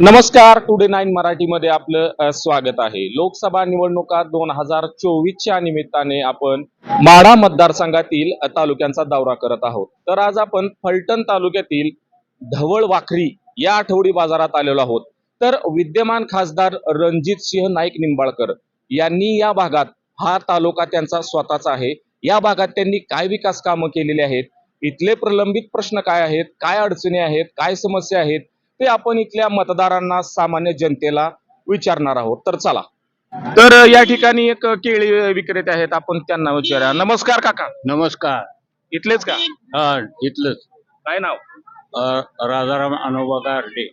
नमस्कार today nine मराठीमध्ये आपलं स्वागत आहे. लोकसभा निवडणुका दोन हजार चोवीसच्या निमित्ताने आपण माढा मतदारसंघातील तालुक्यांचा दौरा करत आहोत. तर आज आपण फलटण तालुक्यातील धवळ वाखरी या आठवडी बाजारात आलेलो आहोत. तर विद्यमान खासदार रणजित सिंह नाईक निंबाळकर यांनी या भागात हा तालुका त्यांचा स्वतःचा आहे. या भागात त्यांनी काय विकास कामं केलेली आहेत? इथले प्रलंबित प्रश्न काय आहेत? काय अडचणी आहेत? काय समस्या आहेत? ते आपण इथल्या मतदारांना सामान्य जनतेला विचारणार आहोत. तर चला. तर या ठिकाणी एक केळी विक्रेते आहेत. आपण त्यांना विचारा नमस्कार काका. नमस्कार. इथलेच का? हा इथलंच. काय नाव? अ, राजाराम अनोबा गारडे.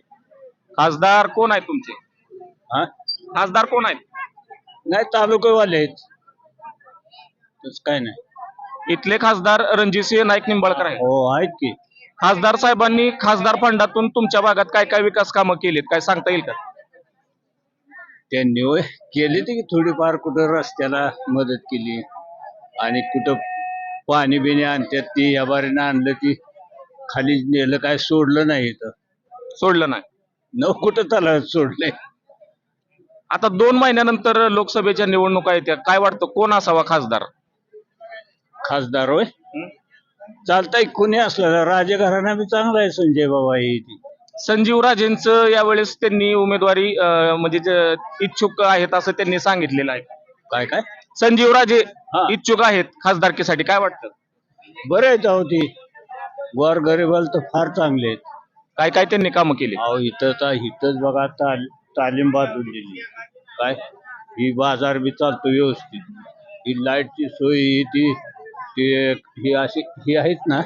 खासदार कोण आहेत तुमचे? हा? खासदार कोण आहेत? नाही तालुकेवाले आहेत. तसं काय नाही. इथले खासदार रणजितसिंह नाईक निंबाळकर आहेत. हो आहेत की. खासदार साहेबांनी खासदार फंडातून तुमच्या भागात काय काय विकास कामं केलीत काय सांगता येईल का? त्यांनी होय केली ती थोडीफार कुठं रस्त्याला मदत केली आणि कुठं पाणी बिणी आणतात ती या बारीनं आणलं ती खाली नेलं काय सोडलं नाही इथं. सोडलं नाही. न कुठं त्याला सोडलंय. आता दोन महिन्यानंतर लोकसभेच्या निवडणुका येत्या काय वाटतं कोण असावा खासदार? खासदार होय? चालतंय कुणी असलं राजघराणा बी चांगला आहे संजय बाबा ही ती संजीव राजेंचं यावेळेस त्यांनी उमेदवारी अं, म्हणजे जे इच्छुक आहेत असं त्यांनी सांगितलेलं आहे. काय काय? संजीव राजे हा. इच्छुक आहेत खासदारकीसाठी काय वाटतं? बरं आहे जाऊ ती वर गरीबाला तर फार चांगले आहेत. काय काय त्यांनी कामं केली? अहो इथं तर इथंच बघा ताल तालीम बांधून दिली. काय? ही बाजार बी चालतो व्यवस्थित. ही लाईटची सोय ही ती ती ही अशी ही आहेत ना.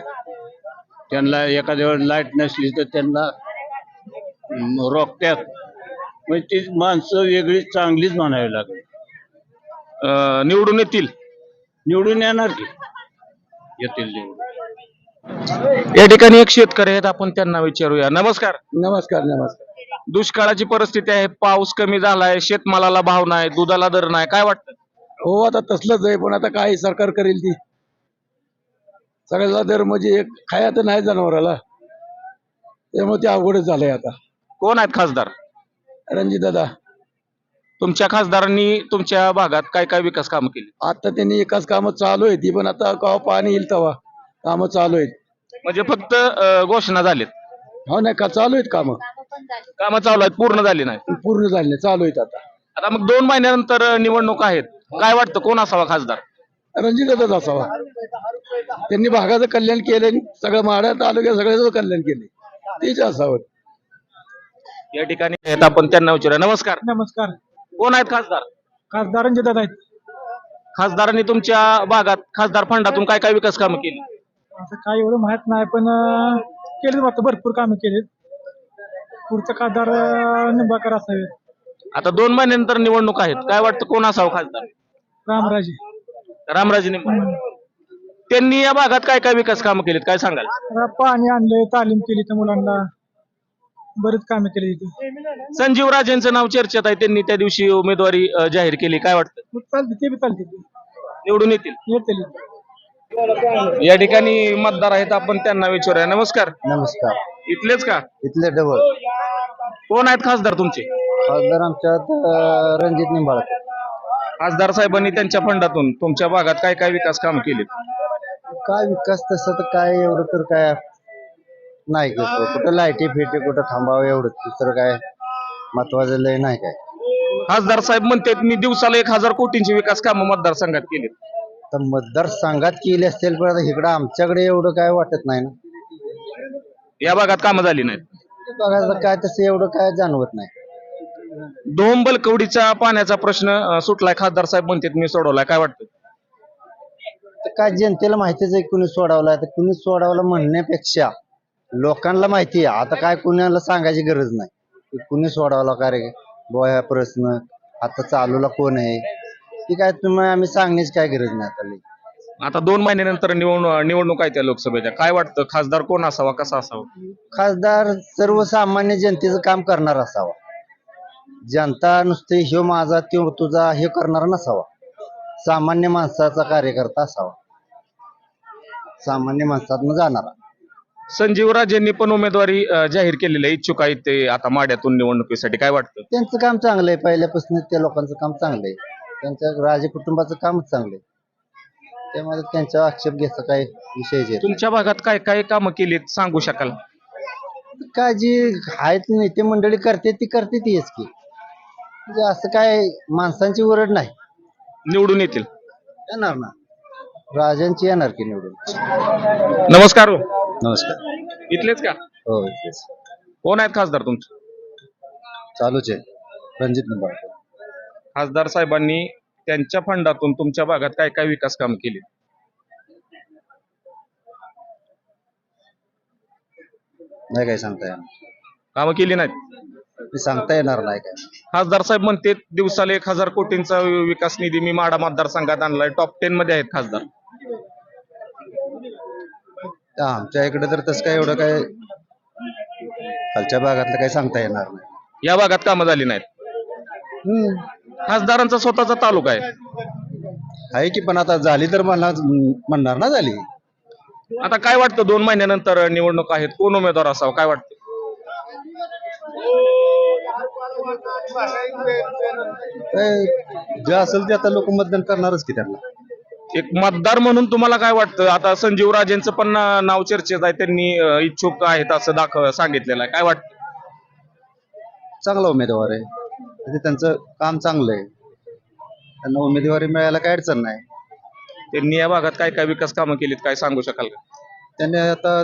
त्यांना एखाद्या वेळेस लाइट नसली तर त्यांना म, रोखत्यात म्हणजे ती माणसं वेगळी चांगलीच म्हणावी लागेल. अं, निवडून येतील? निवडून येणार की? येतील निवडून. या ठिकाणी एक शेतकरी आहेत आपण त्यांना विचारूया. नमस्कार. नमस्कार नमस्कार. दुष्काळाची परिस्थिती आहे पाऊस कमी झालाय शेतमालाला भाव नाही दुधाला दर नाही. काय वाटतं? हो आता तसलंच आहे पण आता काय सरकार करेल ती? सगळ्याला दर म्हणजे एक खाया तर नाही जनावराला. त्यामुळे ते अवघडच झालंय आता. कोण आहेत खासदार? रणजित दादा. तुमच्या खासदारांनी तुमच्या भागात काय काय विकास कामं केली? आता त्यांनी एकाच कामं चालू आहे ती पण आता केव्हा पाणी येईल तेव्हा कामं चालू आहेत. म्हणजे फक्त अं, घोषणा झालीत हो नाही का चालू आहेत कामं? कामं चालू आहेत पूर्ण झाली नाही. पूर्ण झाले नाही चालू आहेत आता. आता मग दोन महिन्यानंतर अं, निवडणूक आहेत. काय वाटतं कोण असावा खासदार? रणजित दादाच असावा. त्यांनी भागाचं कल्याण केलं सगळं माड्या तालुक्यात सगळ्याचं कल्याण केले तेच असावं. या ठिकाणी आहेत आपण त्यांना विचारूया. नमस्कार. नमस्कार. कोण आहेत खासदार? खासदार रणजित दादा आहेत. खासदारांनी तुमच्या भागात खासदार फंडातून काय काय विकास कामं केली? असं काय एवढं माहीत नाही पण केलेत वाटतं भरपूर कामं केलीत. पुढचं खासदार अं, निंबाळकर असावेत. आता दोन महिन्यानंतर निवडणूक आहेत. काय वाटतं कोण असावं खासदार? रामराजे. रामराजे निंबाळकर. त्यांनी या भागात काय काय विकास कामं केलीत? काय सांगाल? पाणी आणले तालीम केली त्या मुलांना. बरीच कामं केली तिथे संजीव राजेंचं नाव चर्चेत आहे. त्यांनी त्या दिवशी उमेदवारी अं, जाहीर केली. काय वाटतं? मग चालते ते बी चालते. ते. निवडून येतील. येतील. या ठिकाणी मतदार आहेत. आपण त्यांना विचारूया. नमस्कार. नमस्कार. इथलेच का? इथले डबल कोण आहेत खासदार तुमचे? खासदार आमच्यात रणजित निंबाळकर. खासदार साहेबांनी त्यांच्या फंडातून तुमच्या भागात काय काय विकास काम केले काय विकास तसं तर काय एवढं तर काय नाही कुठं लाईटी फिटी कुठं थांबावं एवढं दुसरं काय महत्वाचं लय नाही काय. खासदार साहेब म्हणतात मी दिवसाला एक हजार कोटींची विकास कामं मतदारसंघात केली तर मतदारसंघात केली असतील पण आता इकडं आमच्याकडे एवढं काय वाटत नाही ना. या भागात कामं झाली नाहीत. बघायचं काय तसं एवढं काय जाणवत नाही. दोन कवडीचा पाण्याचा प्रश्न सुटलाय. खासदार साहेब म्हणतात मी सोडवलाय. काय वाटतं? काय जनतेला माहितीच आहे कुणी सोडवलाय? तर कुणी सोडवलं म्हणण्यापेक्षा लोकांना माहिती आहे. आता काय कुणाला सांगायची गरज नाही. कुणी सोडवला का रे? बुवा हा प्रश्न. आता चालूला कोण आहे? ती काय तुम्ही आम्ही सांगण्याची काय गरज नाही आता. आता दोन महिन्यानंतर निवडणूक निवडणूक आहे त्या लोकसभेच्या. काय वाटतं? खासदार कोण असावा? कसा असावा? खासदार सर्वसामान्य जनतेचं काम करणार असावा. जनता नुसते ह्यो माझा त्यो तुझा हे करणार नसावा. सामान्य माणसाचा कार्यकर्ता असावा. सामान्य माणसातनं जाणारा. संजीव राजेंनी पण उमेदवारी अ, जाहीर केलेली आहे. इच्छुक आहेत ते आता माड्यातून निवडणुकीसाठी. काय वाटतं? त्यांचं काम चांगलं आहे. पहिल्यापासून त्या लोकांचं काम चांगलं आहे. त्यांच्या राजे कुटुंबाचं कामच चांगलं आहे. त्यामध्ये त्यांचा आक्षेप घ्यायचा काही विषयच येत तुमच्या भागात काय काय कामं केलीत? सांगू शकाल? नाही. काय जी आहेत नेते मंडळी करते ती करते तीच की. म्हणजे असं काय माणसांची ओरड नाही. निवडून येतील. येणार ना. राजांची येणार की निवडून? नमस्कार हो. नमस्कार. इथलेच का? हो तेच. कोण आहेत खासदार तुमचे? चालूच आहे. रणजित निंबाळकर. खासदार साहेबांनी त्यांच्या फंडातून तुमच्या भागात काय काय विकास काम केले? नाही काय सांगता येणार. कामं केली नाहीत? ते सांगता येणार नाही काय? खासदार साहेब म्हणते दिवसाला एक हजार कोटींचा विकास निधी मी माडा मतदारसंघात आणलाय. टॉप टेन मध्ये आहेत खासदार. आमच्या इकडे तर तसं काय एवढं काय खालच्या भागातलं काही सांगता येणार नाही. या भागात कामं झाली नाहीत. खासदारांचा स्वतःचा तालुका आहे. आहे की पण आता झाली तर म्हणणार म्हणणार ना झाली. आता काय वाटतं? दोन महिन्यानंतर निवडणूक आहेत. कोण उमेदवार असावं? काय वाटतं? जे असेल ते आता लोक मतदान करणारच की त्यांना. एक मतदार म्हणून तुम्हाला काय वाटतं? आता संजीव राजेंचं पण नाव चर्चेत आहे त्यांनी अं, इच्छुक आहेत असं दाखव सांगितलेलं आहे. काय वाटतं चांगला उमेदवार आहे. म्हणजे त्यांचं काम चांगलं आहे. त्यांना उमेदवारी मिळायला काय अडचण नाही. त्यांनी या भागात काय काय विकास कामं केलीत काय सांगू शकाल का? त्यांनी आता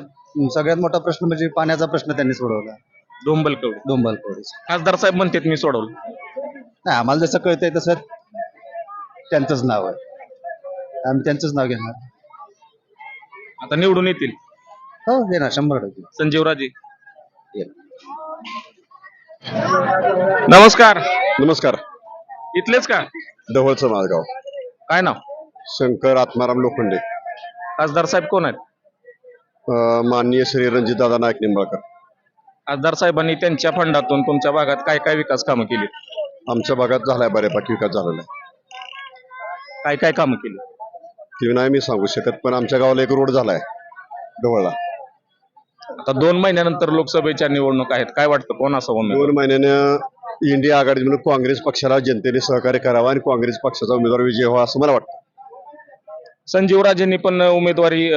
सगळ्यात मोठा प्रश्न म्हणजे पाण्याचा प्रश्न त्यांनी सोडवला. डोंबल कवडे डोंबाल कोळीच खासदार साहेब म्हणतात मी सोडवलं. नाही आम्हाला जसं कळतंय तसं त्यांचंच नाव आहे. आम्ही त्यांचंच नाव घेणार. आता निवडून येतील. हो घेणार शंभर टक्के. संजीव राजे येणार. नमस्कार. नमस्कार. इथलेच का? ढवळचं माळगाव. काय नाव? शंकर आत्माराम लोखंडे. खासदार साहेब कोण आहेत? माननीय श्री रणजितदादा नाईक निंबाळकर. खासदार साहेबांनी त्यांच्या फंडातून तुमच्या भागात काय काय विकास कामं केली? आमच्या भागात झालाय बऱ्यापैकी विकास झालेला आहे. काय काय कामं केली? ते नाही मी सांगू शकत पण आमच्या गावाला एक रोड झालाय ढवळला. आता दोन महिन्यानंतर लोकसभेच्या निवडणूक आहेत काय वाटतं कोण असं उमेदवार? दोन महिन्यानं इंडिया आघाडी म्हणून काँग्रेस पक्षाला जनतेने सहकार्य करावं आणि काँग्रेस पक्षाचा उमेदवार विजय व्हावा असं मला वाटतं. संजीव राजेंनी पण उमेदवारी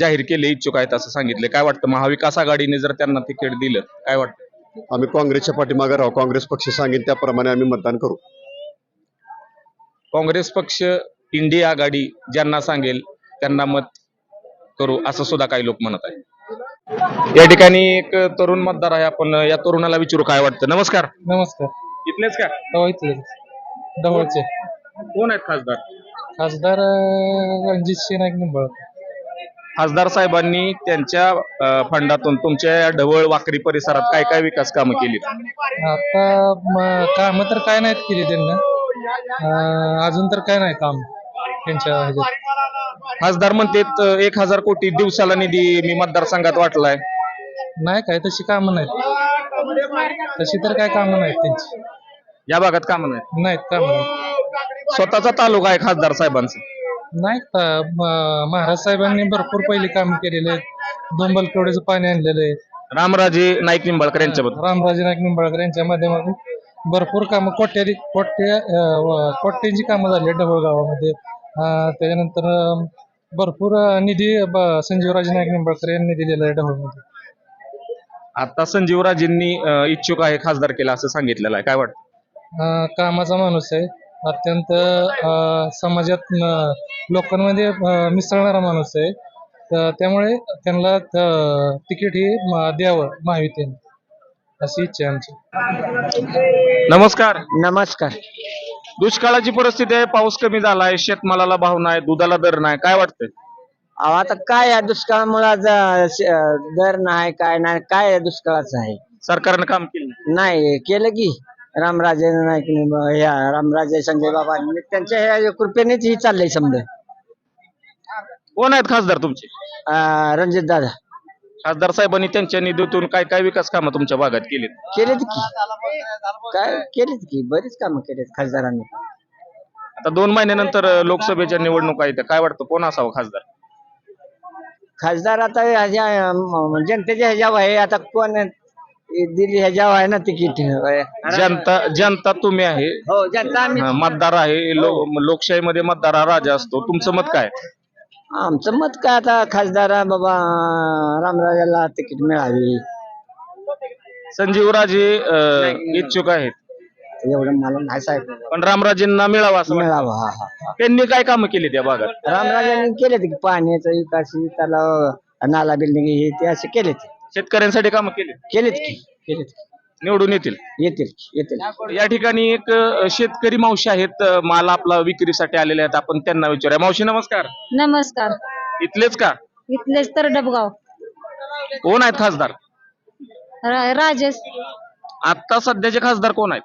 जाहीर केली इच्छुक आहेत असं सांगितले. काय वाटतं? महाविकास आघाडीने जर त्यांना तिकीट दिलं काय वाटतं? आम्ही काँग्रेसच्या पाठीमागे राहू. काँग्रेस पक्ष सांगेन त्याप्रमाणे आम्ही मतदान करू. काँग्रेस पक्ष इंडिया आघाडी ज्यांना सांगेल त्यांना मत करू असं सुद्धा काही लोक म्हणत आहेत. या ठिकाणी एक तरुण मतदार आहे. आपण या तरुणाला विचारू काय वाटतं. नमस्कार. नमस्कार. इथलेच का? हो इथले जवळचे कोण आहेत खासदार? खासदार रणजित सिंह नाईक निंबाळकर. खासदार साहेबांनी त्यांच्या अं, फंडातून तुमच्या या ढवळ वाकरी परिसरात काय काय विकास कामं केली? आता काम तर काय नाहीत केली त्यांना. अं, अजून तर काय नाही काम त्यांच्या ह्याच्यात. खासदार म्हणतेत अं, एक हजार कोटी दिवसाला निधी मी मतदारसंघात वाटलाय. नाही काय तशी कामं नाहीत. तशी तर काय कामं नाहीत त्यांची. या भागात कामं नाही नाहीत कामं नाहीत. स्वतःचा तालुका आहे खासदार साहेबांचा. नाहीत का म- महाराज साहेबांनी भरपूर पहिली कामं केलेली आहेत. दोन बलकवड्याचं पाणी आणलेलं आहे. रामराजे नाईक निंबाळकर यांच्याबद्दल. रामराजे नाईक निंबाळकर यांच्या माध्यमातून भरपूर कामं कोट्याधी कोट्य अं, व- कोट्यांची कामं झाली आहेत ढवळ गावामध्ये. अं, त्याच्यानंतर अं, भरपूर अं, निधी ब- संजीवराजे नाईक निंबाळकर यांनी दिलेला आहे ढवळमध्ये. आता संजीव राजेंनी अं, इच्छुक आहे खासदार केला असं सांगितलेलं आहे. काय वाटतं? अं, कामाचा माणूस आहे. अत्यंत अं, समाजात अं, लोकांमध्ये अं, मिसळणारा माणूस आहे. तर त्यामुळे त्यांना अं, तिकीट हे द्यावं महायुतीने. अशी इच्छा आहे आमची. नमस्कार. नमस्कार. दुष्काळाची परिस्थिती आहे पाऊस कमी झालाय शेतमालाला भाव नाही दुधाला दर नाही. काय वाटतंय? अहो आता काय या दुष्काळामुळे दर नाही काय नाही काय या दुष्काळाचं आहे? सरकारनं काम केलं. नाही केलं की. रामराजे नाईक ह्या रामराजे संजय बाबा त्यांच्या ह्या कृपेनेच ही चाललंय समजा. कोण आहेत खासदार तुमचे? रणजित दादा. खासदार साहेबांनी त्यांच्या निधीतून काय काय विकास कामं तुमच्या भागात केलीत? केलेत की. काय केलेत की बरीच कामं केलेत खासदारांनी. आता दोन महिन्यानंतर अं, लोकसभेच्या निवडणुका आहेत काय वाटतं कोण असावं खासदार? खासदार आता ह्याच्या अं, जनतेच्या ह्याच्यावर आहे आता कोण दिल्ली ह्याच्यावर आहे ना तिकीट जनता जनता तुम्ही आहे. हो जनता आम्ही हा, मतदार आहे लो- लोकशाहीमध्ये मतदार हा राजा असतो. तुमचं मत काय? आमचं मत काय आता? खासदार बाबा रामराजाला तिकीट मिळावी. संजीव राजे अं, इच्छुक आहेत. एवढं मला नाही साहेब. पण रामराजेंना मिळावा असं वाटतं. मिळावं हा हा. त्यांनी काय कामं केली त्या भागात? रामराजांनी केले की पाण्याचा विकास तलाव नाला बिल्डिंग हे ते असे केले शेतकऱ्यांसाठी कामं केली केलेत की. केलेत. निवडून येतील. येतील येतील. या ठिकाणी एक अं, शेतकरी मावशी आहेत अं, माल आपला विक्रीसाठी आलेले आहेत. आपण त्यांना विचारूया. मावशी नमस्कार. नमस्कार. इथलेच का? इथलेच तर डबगाव. कोण आहेत खासदार? रा- राजेश. आता सध्याचे खासदार कोण आहेत?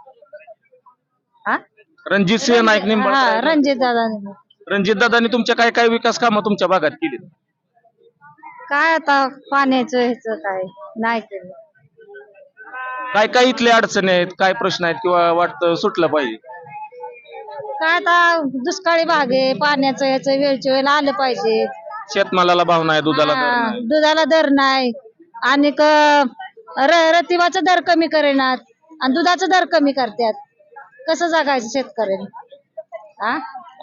हा रणजित सिंह नाईक हा निंबाळकर. रणजित दादा रणजित दादांनी तुमच्या काय काय विकास कामं तुमच्या भागात केली काय आता पाण्याचं ह्याचं काय? नाही केलं काय काय इथले अडचणी आहेत? काय प्रश्न आहेत किंवा वाटतं सुटलं पाहिजे? काय आता दुष्काळी भाग आहे. पाण्याचं ह्याचं वेळच्या वेळेला आलं पाहिजे. शेतमालाला भाव नाही दुधाला दर हा, नाही. दुधाला दर नाही. आणि क- र- रतिबाचा दर कमी करेनात आणि दुधाचा दर कमी करतात कसं जगायचं शेतकऱ्याने हा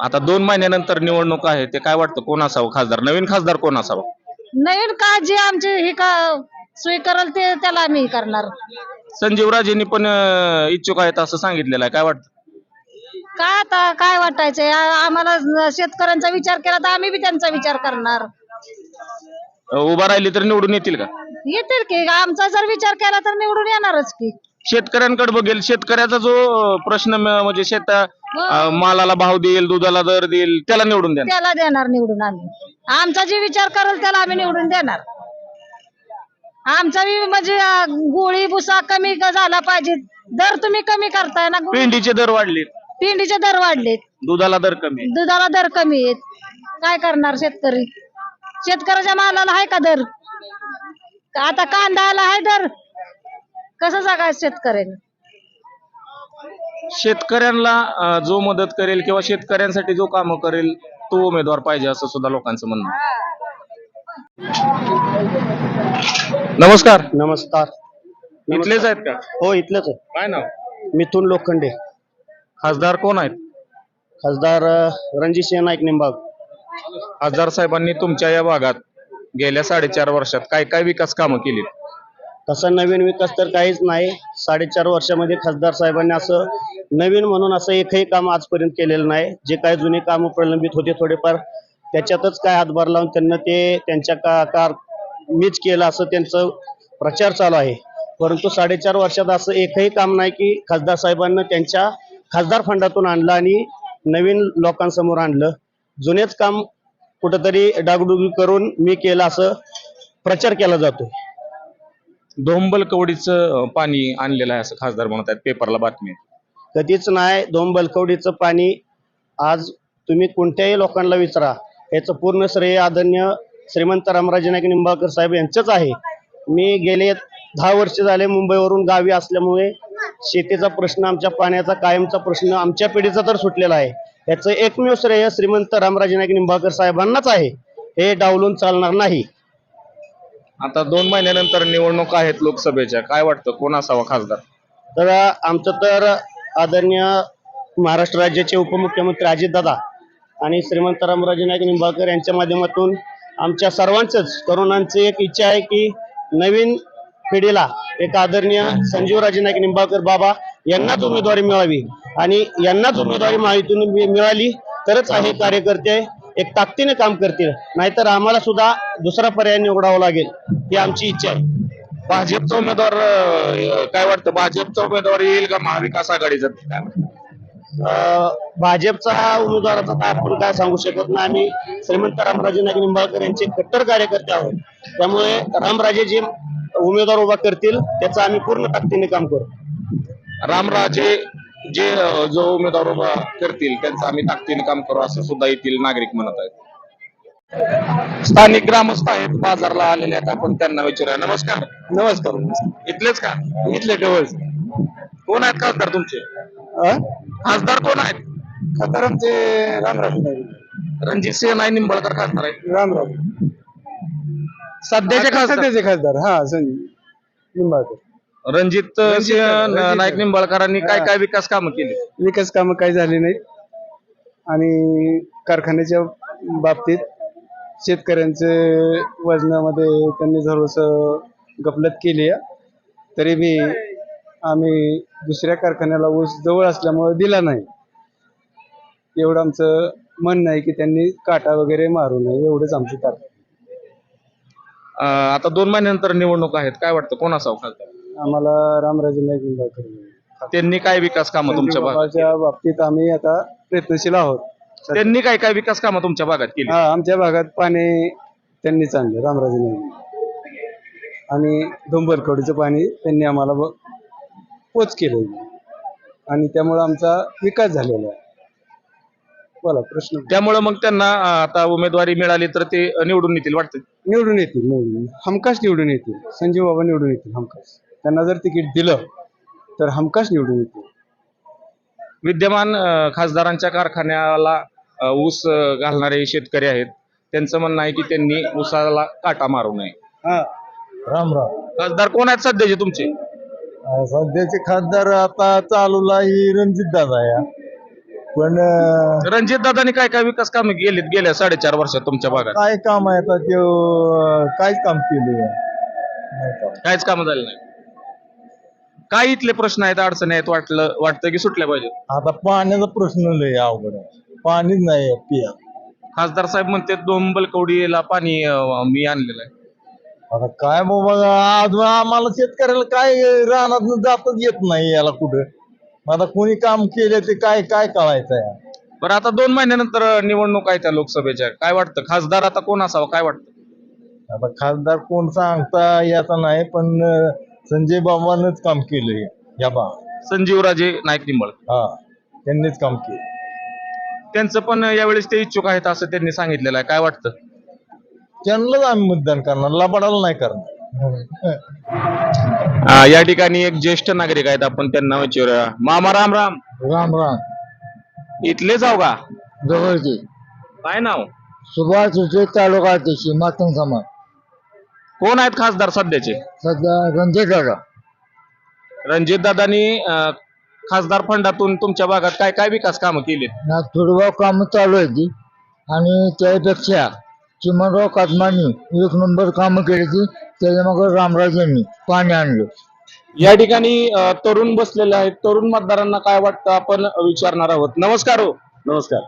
आता दोन महिन्यानंतर निवडणूक आहे. ते काय वाटतं? कोण असावं? खासदार? नवीन खासदार कोण असावं? नवीन का जे आमचे हे का सोय करल ते त्याला आम्ही करणार. संजीव राजेंनी पण अं, इच्छुक आहेत असं सांगितलेलं आहे. काय वाटतं? काय आता काय वाटायचंय? आ- आम्हाला शेतकऱ्यांचा विचार केला तर आम्ही बी त्यांचा विचार करणार. अं, उभा राहिली तर निवडून येतील का? येतील की. आमचा जर विचार केला तर निवडून येणारच की. शेतकऱ्यांकडे बघेल. शेतकऱ्याचा जो अं, प्रश्न म- म्हणजे शेत अं, मालाला भाव देईल दुधाला दर देईल त्याला निवडून द्या त्याला देणार निवडून आम्ही. आमचा जे विचार करेल त्याला आम्ही निवडून देणार. आमचा बी म्हणजे अं, गोळी भुसा कमी क- झाला पाहिजे. दर तुम्ही कमी करताय ना. भेंडीचे दर वाढले पिंडीचे दर वाढलेत. दुधाला दर कमी दुधाला दर कमी आहेत. काय करणार शेतकरी? शेतकऱ्याच्या मालाला आहे का दर? आता कांद्याला आहे दर. कसं जगायचं शेतकऱ्याने? शेतकऱ्यांना जो मदत करेल किंवा शेतकऱ्यांसाठी जो काम करेल तो उमेदवार पाहिजे असं सुद्धा लोकांचं म्हणणं. नमस्कार. नमस्कार. इथलेच आहेत का? हो इथलंच आहे काय नाव? मिथून लोखंडे. खासदार कोण आहेत? खासदार रणजितसिंह नाईक निंबाग खासदार साहेबांनी तुमच्या या भागात गेल्या साडेचार वर्षात काय काय विकास कामं केली तसा नवीन विकास तर काहीच नाही. साडेचार वर्षामध्ये खासदार साहेबांनी असं नवीन म्हणून असं एकही काम आजपर्यंत केलेलं नाही. जे काही जुने कामं प्रलंबित होते थोडेफार त्याच्यातच काय हातभार लावून त्यांना ते त्यांच्या का कार मीच केलं असं त्यांचं प्रचार चालू आहे. परंतु साडेचार वर्षात असं एकही काम नाही की खासदार साहेबांना त्यांच्या खासदार फंडातून आणलं आणि नवीन लोकांसमोर आणलं. जुनेच काम कुठंतरी डागडुगी करून मी केलं असं प्रचार केला जातो धोंबल कवडीचं पाणी आणलेलं आहे असं खासदार म्हणत आहेत पेपरला बातमी कधीच नाही धोंबल कवडीचं पाणी आज तुम्ही कोणत्याही लोकांना विचारा. याचं पूर्ण श्रेय आदरणीय श्रीमंत रामराजे नाईक निंबाळकर साहेब यांचंच आहे. मी गेले दहा वर्ष झाले मुंबईवरून गावी असल्यामुळे शेतीचा प्रश्न आमच्या पाण्याचा कायमचा प्रश्न आमच्या पिढीचा तर सुटलेला आहे. याचं एकमेव श्रेय श्रीमंत रामराजे नाईक निंबाळकर साहेबांनाच आहे. हे डावलून चालणार नाही. आता दोन महिन्यानंतर निवडणूक आहेत लोकसभेच्या. काय वाटतं? कोण असावा खासदार? तर आमचं तर आदरणीय महाराष्ट्र राज्याचे उपमुख्यमंत्री अजितदादा आणि श्रीमंत रामराजे नाईक निंबाळकर यांच्या माध्यमातून आमच्या सर्वांचंच तरुणांची एक इच्छा आहे की नवीन पिढीला एक आदरणीय संजीवराजे नाईक निंबाळकर बाबा यांनाच उमेदवारी मिळावी. आणि यांनाच उमेदवारी माहिती मिळाली तरच हे कार्यकर्ते एक ताकदीने काम करतील. नाहीतर आम्हाला सुद्धा दुसरा पर्याय निवडावा लागेल ही आमची इच्छा आहे. भाजपचा उमेदवार अं, काय वाटतं? भाजपचा उमेदवार येईल का महाविकास आघाडीचा? काय वाटतं? अं, भाजपचा उमेदवाराचा तर आपण काय सांगू शकत नाही. आम्ही श्रीमंत रामराजे नाईक निंबाळकर यांचे कट्टर कार्यकर्ते आहोत. त्यामुळे रामराजे जे उमेदवार उभा करतील त्याचं आम्ही पूर्ण ताकदीने काम करू. रामराजे जे जो उमेदवार उभा करतील त्यांचं आम्ही ताकदीने काम करू असं सुद्धा येथील नागरिक म्हणत आहेत. स्थानिक ग्रामस्थ आहेत बाजारला आलेले आहेत आपण त्यांना विचारूया. नमस्कार. नमस्कार. इथलेच का? इथले जवळ कोण आहेत खासदार तुमचे? खासदार कोण आहेत? खासदार आमचे रामराज रणजित सिंह नाईक निंबाळकर खासदार आहेत. रामराज. सध्याचे खासदार. सध्याचे खासदार. हा संजय निंबाळकर. रणजित सिंह नाईक. निंबाळकरांनी काय. काय विकास कामं केली? विकास कामं काही झाली नाहीत. आणि कारखान्याच्या बाबतीत शेतकऱ्यांचं वजनामध्ये त्यांनी थोडस गफलत केली आहे. तरी बी आम्ही दुसऱ्या कारखान्याला ऊस जवळ असल्यामुळे दिला नाही. एवढं आमचं म्हणणं आहे की त्यांनी काटा वगैरे मारू नये एवढंच आमचं ताकद अं, आता दोन महिन्यानंतर निवडणूक आहेत. काय वाटतं? कोण असावं खासदार आम्हाला रामराजे नाईक निंबाळकर त्यांनी काय विकास कामं तुमच्या भागात बाबाच्या बाबतीत आम्ही आता प्रयत्नशील आहोत. त्यांनी काय काय विकास कामं तुमच्या भागात केली? हा आमच्या भागात पाणी त्यांनीच आणलं रामराजे नाईक. आणि डोंबरकडचं पाणी त्यांनी आम्हाला ब- पोच केलं आणि त्यामुळं आमचा विकास झालेला आहे. बोला प्रश्न. त्यामुळे मग त्यांना अं, आता उमेदवारी मिळाली तर ते निवडून येतील वाटतं? निवडून येतील निवडून. हमखास निवडून येतील. संजीव बाबा निवडून येतील हमखास. त्यांना जर तिकीट दिलं तर हमखास निवडून येतील. विद्यमान खासदारांच्या कारखान्याला ऊस घालणारे शेतकरी आहेत. त्यांचं म्हणणं आहे की त्यांनी ऊसाला काटा मारू नये. हा. राम राम. खासदार कोण आहेत सध्याचे तुमचे? सध्याचे खासदार आता चालूला ही रणजित दादा या. पण अं, रणजित दादांनी काय काय विकास कामं केलीत गेल्या साडेचार वर्षात तुमच्या भागात? काय काम आहे आता ते काहीच काम केले नाही. काम. काहीच कामं झाले नाही. काय इथले प्रश्न आहेत अडचणी आहेत वाटलं वाटतं की सुटल्या पाहिजेत? आता पाण्याचा प्रश्न लय अवघड आहे. पाणीच नाही पिया. खासदार साहेब म्हणते दोन बलकवडीला पाणी अं, मी आणलेलं आहे. आता काय बाबा अजून आम्हाला शेतकऱ्याला काय रानात जातच येत नाही याला कुठं. आता कोणी काम केले ते काय काय कळायचं आहे बरं आता दोन महिन्यानंतर निवडणूक आहे त्या लोकसभेच्या. काय वाटतं? खासदार आता कोण असावं? काय वाटतं? आता खासदार कोण सांगता याचा नाही पण अं, संजय बाबांनाच काम केलंय. या बा. संजीवराजे नाईक निंबळ हा त्यांनीच काम केलं त्यांचं पण यावेळेस ते इच्छुक आहेत असं त्यांनी सांगितलेलं आहे. काय वाटतं? त्यांनाच आम्ही मतदान करणार. लबाडाला नाही करणार. अं, या ठिकाणी एक ज्येष्ठ नागरिक आहेत. आपण त्यांना विचारूया. मामा राम राम. राम राम. इथले जाऊ का? जवळचे. काय नाव? सुभाष तालुका अध्यक्ष मातंग समाज. कोण आहेत खासदार सध्याचे? सध्या रणजित दादा. रणजित दादांनी खासदार फंडातून तुमच्या भागात काय काय विकास कामं केलीत? नागपूरगाव काम चालू आहे ती. आणि त्यापेक्षा चिमणराव कातमानी एक नंबर कामं केली ती. त्याच्या मग रामराजेंनी पाणी आणलं. या ठिकाणी अं, तरुण बसलेले आहेत. तरुण मतदारांना काय वाटतं आपण विचारणार आहोत. नमस्कार हो. नमस्कार.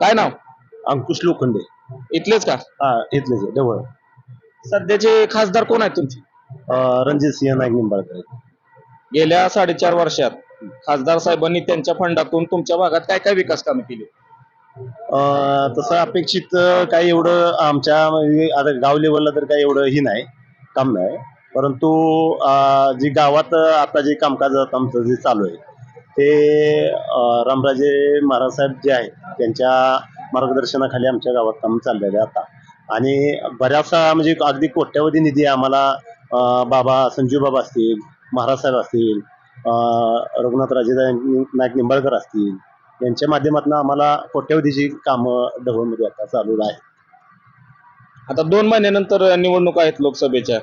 काय नाव? अंकुश लोखंडे. इथलेच का? हा इथलेच आहे, जवळ सध्याचे खासदार कोण आहेत तुमचे? रणजित सिंह नाईक निंबाळकर. गेल्या साडेचार वर्षात खासदार साहेबांनी त्यांच्या फंडातून तुमच्या भागात काय काय विकास कामे केली? अं, तसं अपेक्षित अं, काही एवढं आमच्या म्हणजे आता गाव लेवलला तर काही एवढं ही नाही काम नाही. परंतु अं, जी गावात अं, आता जे कामकाज आता आमचं जे चालू आहे ते अं, रामराजे महाराज साहेब जे आहेत त्यांच्या मार्गदर्शनाखाली आमच्या गावात काम चाललेलं आहे आता. आणि बऱ्याचसा म्हणजे अगदी कोट्यावधी निधी आम्हाला बाबा संजीव बाबा असतील महाराज साहेब असतील रघुनाथ राजे नाईक निंबाळकर असतील यांच्या माध्यमातून आम्हाला कोट्यवधीची कामं ढवळमध्ये आता चालू आहे आता दोन महिन्यानंतर निवडणूक आहेत लोकसभेच्या.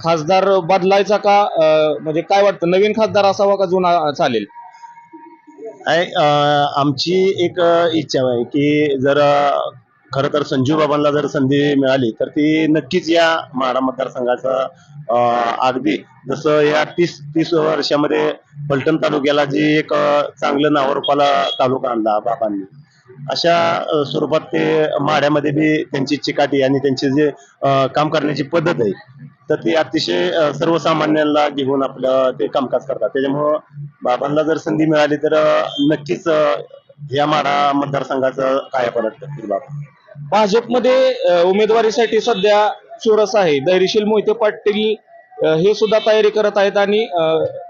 खासदार बदलायचा का म्हणजे काय वाटतं? नवीन खासदार असावा का जुना चालेल? आमची एक इच्छा आहे की जर खरं तर संजीव बाबांना जर संधी मिळाली तर ती नक्कीच या माडा मतदारसंघाचा अगदी. जसं या तीस तीस वर्षामध्ये पलटण तालुक्याला जी एक चांगलं नावारूपाला तालुका आणला बाबांनी. अशा स्वरूपात ते माड्यामध्ये बी त्यांची चिकाटी आणि त्यांची जे काम करण्याची पद्धत आहे तर ती अतिशय सर्वसामान्यांना घेऊन आपलं ते कामकाज करतात. त्याच्यामुळं बाबांना जर संधी मिळाली तर नक्कीच या माडा मतदारसंघाचं काय करतील बाबा. भाजपमध्ये उमेदवारीसाठी सध्या चुरस आहे. धैर्यशील मोहिते पाटील हे सुद्धा तयारी करत आहेत आणि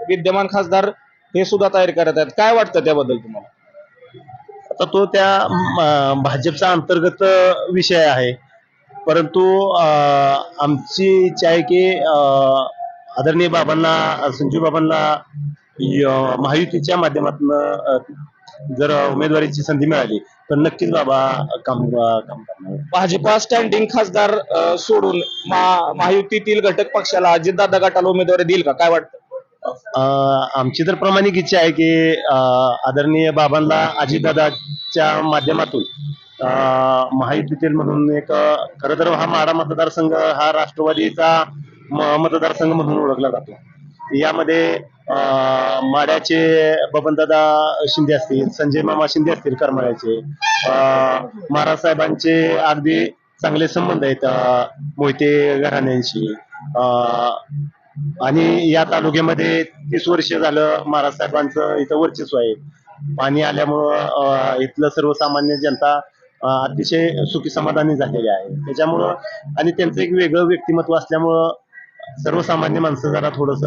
विद्यमान खासदार हे सुद्धा तयारी करत आहेत. काय वाटतं त्याबद्दल तुम्हाला? आता तो त्या भाजपचा अंतर्गत विषय आहे. परंतु आमची इच्छा आहे की अं, आदरणीय बाबांना संजीव बाबांना महायुतीच्या माध्यमातून जर उमेदवारीची संधी मिळाली. तर नक्कीच बाबा काम काम करणार. भाजपा स्टँडिंग खासदार अ, सोडून महा- महायुतीतील घटक पक्षाला अजितदादा गटाला उमेदवारी देईल का? काय वाटतं? अं, आमची तर प्रामाणिक इच्छा आहे की अं, आदरणीय बाबांना अजितदादाच्या माध्यमातून अं, महायुतीतील म्हणून एक अं, खरं तर हा माडा मतदारसंघ हा राष्ट्रवादीचा म- मतदारसंघ म्हणून ओळखला जातो. यामध्ये माड्याचे बबनदादा शिंदे असतील संजय मामा शिंदे असतील करमाळ्याचे. महाराज साहेबांचे अगदी चांगले संबंध आहेत मोहिते घराण्यांशी आणि या तालुक्यामध्ये तीस वर्ष झालं महाराज साहेबांचं इथं वर्चस्व आहे. पाणी आल्यामुळं इथलं सर्वसामान्य जनता अतिशय सुखी समाधानी झालेली आहे. त्याच्यामुळं आणि त्यांचं एक वेगळं व्यक्तिमत्व असल्यामुळं सर्वसामान्य माणसं जरा थोडस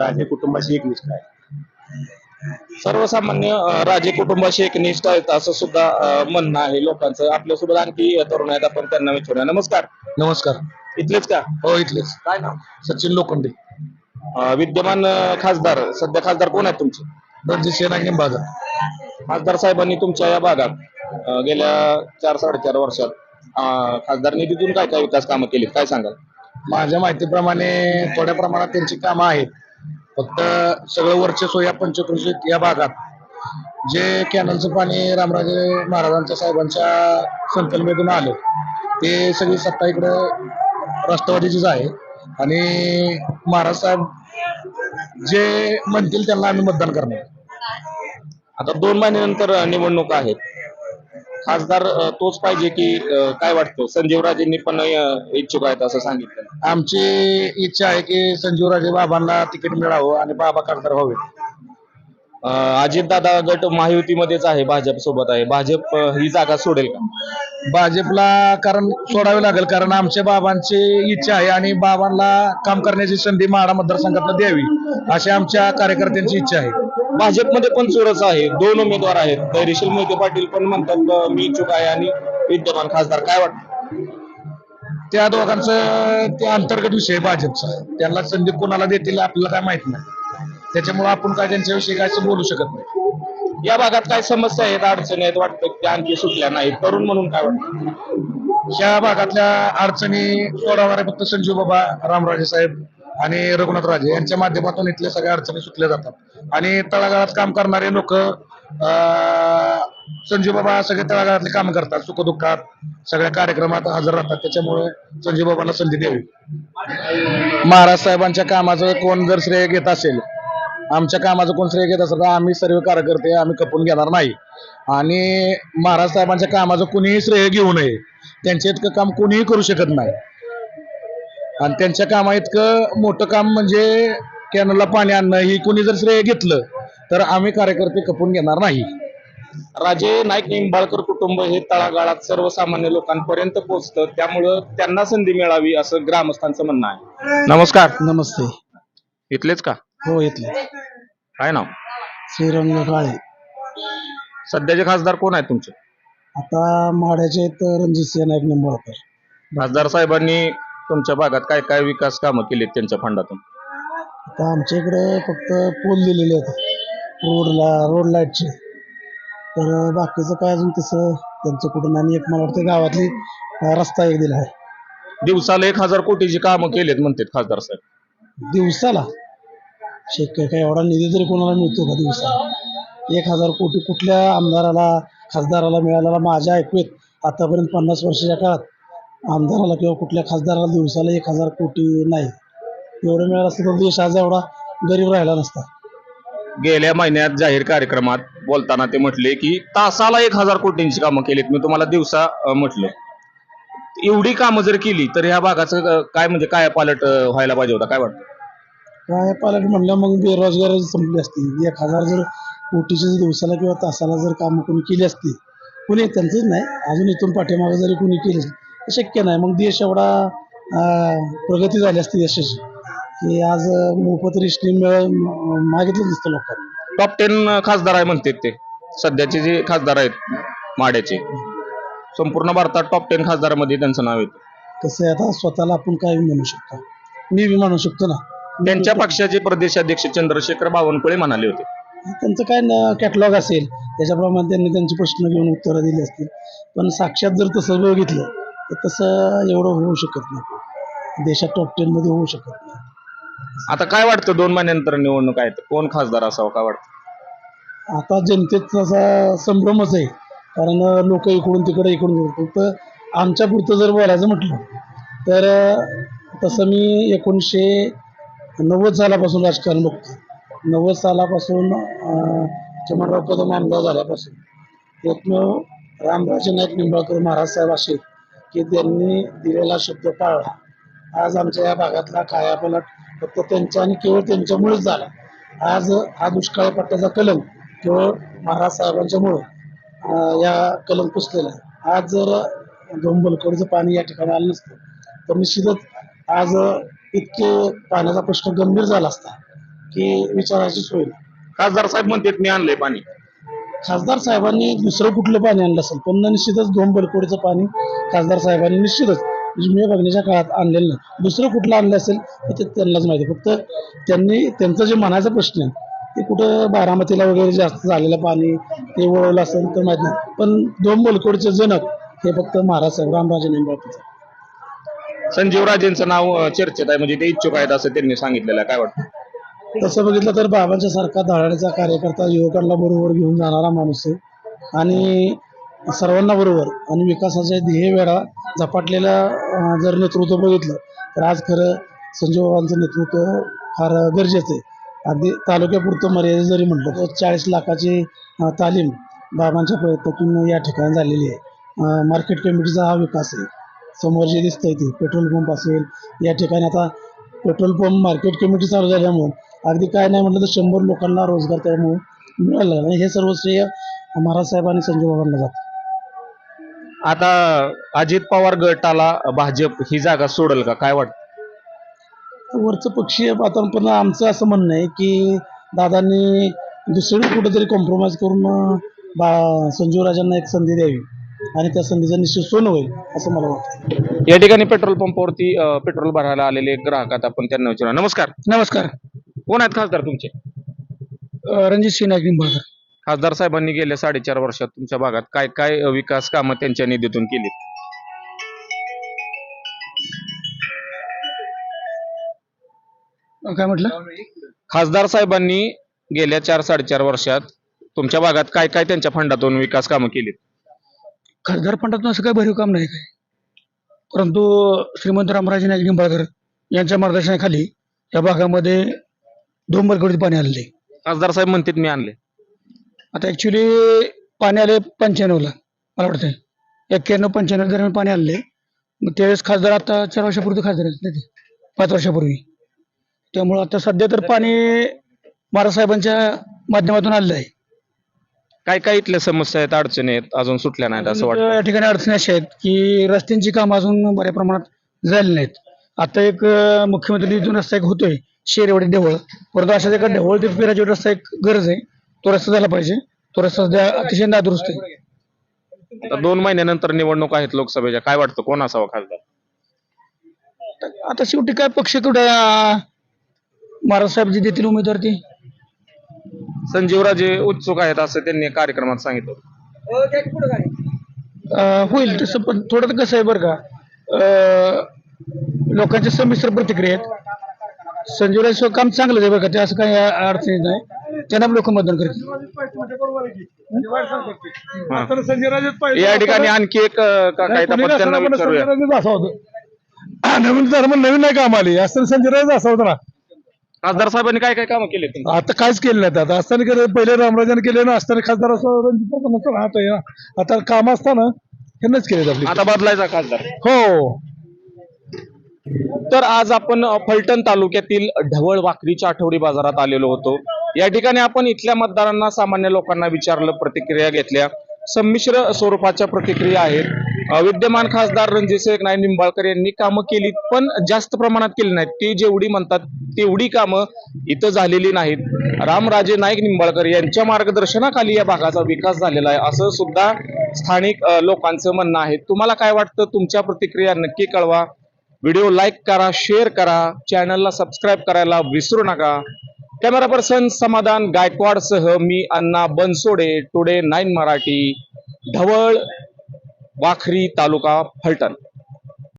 राजे कुटुंबाशी एकनिष्ठ आहे सर्वसामान्य राजे कुटुंबाशी एक निष्ठ आहेत असं सुद्धा अ, म्हणणं आहे लोकांचं. आपल्यासोबत आणखी तरुण आहेत आपण त्यांना विचारूया. नमस्कार. नमस्कार. इथलेच का? हो इथलेच. काय नाव? सचिन लोखंडे. अ, विद्यमान अ, खासदार सध्या खासदार कोण आहेत तुमचे? रणजित सेना निंबाळकर खासदार साहेबांनी तुमच्या या भागात अ, गेल्या चार साडेचार वर्षात अ, खासदार निधीतून काय काय विकास कामं केली काय सांगाल? माझ्या माहितीप्रमाणे थोड्या प्रमाणात त्यांची कामं आहेत. फक्त सगळं वर्चस्व या पंचकृषीत या भागात. जे कॅनलचं पाणी रामराजे महाराजांच्या साहेबांच्या संकल्पनेतून आलं ते सगळी सत्ता इकडं राष्ट्रवादीचीच आहे. आणि महाराज साहेब जे म्हणतील त्यांना आम्ही मतदान करणार. आता दोन महिन्यानंतर अ, निवडणुका आहेत. खासदार तोच पाहिजे की काय वाटतं? संजीवराजेंनी पण इच्छुक आहेत असं सांगितलं. आमची इच्छा आहे की संजीवराजे बाबांना तिकीट मिळावं आणि बाबा खासदार व्हावे अजित दादा गट महायुतीमध्येच आहे भाजप सोबत आहे. भाजप ही जागा सोडेल का? भाजपला कारण सोडावे लागेल कारण आमच्या बाबांची इच्छा आहे आणि बाबांना काम करण्याची संधी माडा मतदारसंघातला द्यावी अशी आमच्या कार्यकर्त्यांची इच्छा आहे. भाजपमध्ये पण चोरच आहे. दोन उमेदवार आहेत. धैर्यशील मोहिते पाटील पण म्हणतात मी इच्छुक आहे आणि विद्यमान खासदार. काय वाटतं? त्या दोघांचं ते अंतर्गत विषय आहे भाजपचा. त्यांना संधी कोणाला देतील आपल्याला काय माहीत नाही. त्याच्यामुळे आपण काय त्यांच्याविषयी काय असं बोलू शकत नाही. या भागात काय समस्या आहेत अडचणी आहेत वाटतं की त्या आणखी सुटल्या नाहीत. तरुण म्हणून काय वाटतं? या भागातल्या अडचणी सोडवणारे फक्त संजीव बाबा रामराजे साहेब आणि रघुनाथ राजे यांच्या माध्यमातून इथल्या सगळ्या अडचणी सुटल्या जातात. आणि तळागाळात काम करणारे लोक संजीव बाबा सगळे तळागाळातले काम करतात सुखदुःखात सगळ्या कार्यक्रमात हजर राहतात. त्याच्यामुळे संजीव बाबांना संधी द्यावी. महाराज साहेबांच्या कामाचं कोण जर श्रेय घेत असेल आमच्या कामाचं कोण श्रेय घेत असेल तर आम्ही सर्व कार्यकर्ते आम्ही खपून घेणार नाही. आणि महाराज साहेबांच्या कामाचं कुणीही श्रेय घेऊ नये. त्यांच्या इतकं काम कोणीही करू शकत नाही. आणि त्यांच्या कामा इतकं मोठं काम म्हणजे कॅनलला पाणी आणणं ही कुणी जर श्रेय घेतलं तर आम्ही कार्यकर्ते खपून घेणार नाही. राजे नाईक निंबाळकर कुटुंब हे तळागाळात सर्वसामान्य लोकांपर्यंत पोहोचतं. त्यामुळं त्यांना संधी मिळावी असं ग्रामस्थांचं म्हणणं आहे. नमस्कार. नमस्ते. इथलेच का? हो इथले काय नाव? श्रीरंग काळे सध्याचे खासदार कोण आहेत तुमचे? आता माड्याचे तर रणजित सिंह नाईक निंबाळकर. खासदार साहेबांनी तुमच्या भागात काय काय विकास कामं केलीत त्यांच्या फंडातून? आता आमच्या इकडे फक्त पूल दिलेले आहेत. रोडला रोड लाईटचे. तर बाकीचं काय अजून तसं त्यांचं कुठून आणि एक मला वाटतं गावातली अं, रस्ता एक दिला आहे. दिवसाला एक हजार कोटीची कामं केलीत म्हणतात खासदार साहेब. दिवसाला? शेतकरी काय एवढा निधी तरी कोणाला मिळतो का दिवसा एक हजार कोटी कुठल्या आमदाराला खासदाराला मिळालेला माझ्या ऐकवेत आतापर्यंत पन्नास वर्षाच्या काळात आमदाराला किंवा कुठल्या खासदाराला दिवसाला एक हजार कोटी नाही. एवढं मिळालं असतं तर देश आज एवढा गरीब राहिला नसता. गेल्या महिन्यात जाहीर कार्यक्रमात बोलताना ते म्हटले की तासाला एक हजार कोटींची कामं केलीत. मी तुम्हाला दिवसा अं, म्हटलं. एवढी कामं जर केली तर ह्या भागाचं काय म्हणजे काय पालट व्हायला पाहिजे होता? काय वाटतं? काय पालट म्हणलं मग बेरोजगारी संपली असती. एक हजार जर कोटीची दिवसाला किंवा तासाला जर कामं कोणी केली असती कोणी त्यांचंच नाही. अजून इथून पाठीमागे जरी कोणी केली असती, तर शक्य नाही. मग देश एवढा प्रगती झाली असती देशाची. की आज मोफत रेशनिंग मिळ मागितलं नसतं लोकांनी. टॉप टेन खासदार आहे म्हणतात ते. सध्याचे जे खासदार आहेत माड्याचे. संपूर्ण भारतात टॉप टेन खासदारामध्ये त्यांचं नाव येतं. कसं आहे आता स्वतःला आपण काय म्हणू शकतो? मी बी म्हणू शकतो ना. त्यांच्या पक्षाचे प्रदेशाध्यक्ष चंद्रशेखर बावनकुळे म्हणाले होते. त्यांचं काय कॅटलॉग असेल. त्याच्याप्रमाणे त्यांनी त्यांचे प्रश्न घेऊन उत्तरं दिली असतील. पण साक्षात जर तसं बघितलं तर तसं एवढं होऊ शकत नाही. देशात टॉप टेनमध्ये होऊ शकत नाही. आता काय वाटतं? दोन महिन्यानंतर निवडणूक आहेत. कोण खासदार असावं? काय वाटतं? आता जनतेत असा संभ्रमच आहे. कारण लोक इकडून तिकडे इकडून फक्त आमच्या पुरतं जर बोलायचं म्हटलं तर तसं मी एकोणीसशे नव्वद सालापासून राजकारण बघतो नव्वद सालापासून अं, चिमणराव कदम आमदार झाल्यापासून. एकमेव रामराजे नाईक निंबाळकर महाराज साहेब असे की त्यांनी दिलेला शब्द पाळला. आज आमच्या या भागातला कायापलट फक्त त्यांच्या आणि केवळ त्यांच्यामुळेच झाला. आज हा दुष्काळी पट्ट्याचा कलम केवळ महाराज साहेबांच्यामुळं या कलम पुसलेला आहे. आज जर धोंबलकडचं पाणी या ठिकाणी आलं नसतं तर निश्चितच आज इतके पाण्याचा प्रश्न गंभीर झाला असता की विचारायची सोय खासदार साहेब म्हणतात मी आणलंय पाणी. खासदार साहेबांनी दुसरं कुठलं पाणी आणलं असेल पण निश्चितच दोन बलकोडीचं पाणी खासदार साहेबांनी निश्चितच म्हणजे मी बघण्याच्या काळात आणलेलं नाही. दुसरं कुठलं आणलं असेल तर ते त्यांनाच माहिती फक्त त्यांनी त्यांचा जे म्हणायचा प्रश्न आहे ते कुठं बारामतीला वगैरे जास्त झालेलं पाणी ते वळवलं असेल तर माहीत नाही. पण दोन बलकोडचे जनक हे फक्त महाराज साहेब रामराजे निंबाळकर संजीव राजेंचं नाव चर्चेत आहे. म्हणजे ते इच्छुक आहेत असं त्यांनी सांगितलेलं आहे. काय वाटतं? तसं बघितलं तर बाबांच्या सारखा धडाडीचा कार्यकर्ता युवकांना बरोबर घेऊन जाणारा माणूस आहे. आणि सर्वांना बरोबर आणि विकासाच्या ध्येय वेळा झपाटलेला अं, जर नेतृत्व बघितलं तर आज खरं संजीव बाबांचं नेतृत्व फार गरजेचं आहे. अगदी तालुक्यापुरतं मर्यादित जरी म्हटलं तर चाळीस लाखाची अं, तालीम बाबांच्या प्रयत्नातून या ठिकाणी झालेली आहे. मार्केट कमिटीचा हा विकास आहे. समोर जे दिसतंय ते. पेट्रोल पंप असेल या ठिकाणी आता पेट्रोल पंप मार्केट कमिटी चालू झाल्यामुळे अगदी काय नाही म्हटलं तर शंभर लोकांना रोजगार त्यामुळे मिळाला. आणि हे सर्व श्रेय महाराज साहेब आणि संजय बाबांना जातं. आता अजित पवार गटाला भाजप ही जागा सोडल का? काय वाटतं? वरचं पक्षीय वातावरण पण आमचं असं म्हणणं आहे की दादांनी दुसरीकडे कुठेतरी कॉम्प्रोमाइज करून बा संजीवराजांना एक संधी द्यावी. आणि त्या संधीचं निश्चित सोनं होईल असं मला वाटतं. या ठिकाणी पेट्रोल पंपावरती पेट्रोल भरायला आलेले एक ग्राहक आहेत आपण त्यांना विचारू. नमस्कार. नमस्कार. कोण आहेत खासदार तुमचे? रणजित सिंह नाईक निंबाळकर. खासदार साहेबांनी गेल्या साडेचार वर्षात तुमच्या भागात काय काय विकास कामं त्यांच्या निधीतून केली काय म्हटलं? खासदार साहेबांनी गेल्या चार साडेचार वर्षात तुमच्या भागात काय काय त्यांच्या फंडातून विकास कामं केली खासदार फंडातून असं काही भरीव काम नाही काय? परंतु श्रीमंत रामराजे नाईक निंबाळकर यांच्या मार्गदर्शनाखाली या भागामध्ये दोन बलकडे पाणी आलेले. खासदार साहेब म्हणतात मी आणले. आता ॲक्च्युली पाणी आले पंच्याण्णवला मला वाटतं एक्क्याण्णव पंच्याण्णव दरम्यान पाणी आले मग त्यावेळेस खासदार आता चार वर्षापूर्वी खासदार आहेत ना ते? पाच वर्षापूर्वी. त्यामुळं आता सध्या तर पाणी महाराज साहेबांच्या माध्यमातून आलेलं आहे. काय काय इथल्या समस्या आहेत अडचणी आहेत अजून सुटल्या नाहीत असं वाटतं या ठिकाणी अडचणी अशा आहेत की रस्त्यांची कामं अजून बऱ्या प्रमाणात झालेली नाहीत. आता एक अं, मुख्यमंत्री निधीतून रस्ता एक होतोय शेरवाडी ढेवळ. परंतु अशाच एका ढेवळ ते पिराची रस्ता एक गरज आहे. तो रस्ता झाला पाहिजे. तो रस्ता सध्या अतिशय नादुरुस्त आहे. आता दोन महिन्यानंतर निवडणूक आहेत लोकसभेच्या. काय वाटतं? कोण असावा खासदार? आता शेवटी काय पक्ष कुठं महाराज साहेब जे देतील उमेदवार ते. संजीवराजे उत्सुक आहेत असं त्यांनी कार्यक्रमात सांगितलं. अं, होईल तसं पण थोडं कसं आहे बरं का. अं, लोकांच्या संमिश्र प्रतिक्रिया आहेत. संजीवराज काम चांगलं आहे बरं का ते असं काही अडचणी नाही. त्यांना लोक मतदान करतील. या ठिकाणी आणखी एक अं, आपण त्यांना विचारूया. असं होतं नवीन धर्म नवीन नाही काम आली असताना संजय राज असं होतं ना खासदार साहेबांनी काय काय कामं केले आता काहीच केलं नाही आता असताना केलं पहिले रामराजाने केले ना असताना खासदार असं रणजित नसतं ना, आता हे- आता काम असताना ह्यांनाच केले आपले. आता बदलायचा खासदार. हो. तर आज आपण अ, फलटण तालुक्यातील ढवळ वाकरीच्या आठवडी बाजारात आलेलो होतो. या ठिकाणी आपण इथल्या मतदारांना सामान्य लोकांना विचारलं प्रतिक्रिया घेतल्या. संमिश्र स्वरूपाच्या प्रतिक्रिया आहेत. विद्यमान खासदार रणजितसिंह नाईक निंबाळकर यांनी कामं केली पण जास्त प्रमाणात केली नाहीत. ते जेवढी म्हणतात तेवढी कामं इथं झालेली नाहीत. रामराजे नाईक निंबाळकर यांच्या मार्गदर्शनाखाली या भागाचा विकास झालेला आहे असं सुद्धा स्थानिक लोकांचं म्हणणं आहे. तुम्हाला काय वाटतं? तुमच्या प्रतिक्रिया नक्की कळवा. व्हिडिओ लाईक करा शेअर करा चॅनलला सबस्क्राईब करायला विसरू नका. कॅमेरा पर्सन समाधान गायकवाडसह मी अण्णा बनसोडे टुडे नाईन मराठी ढवळ वाखरी तालुका फलटण।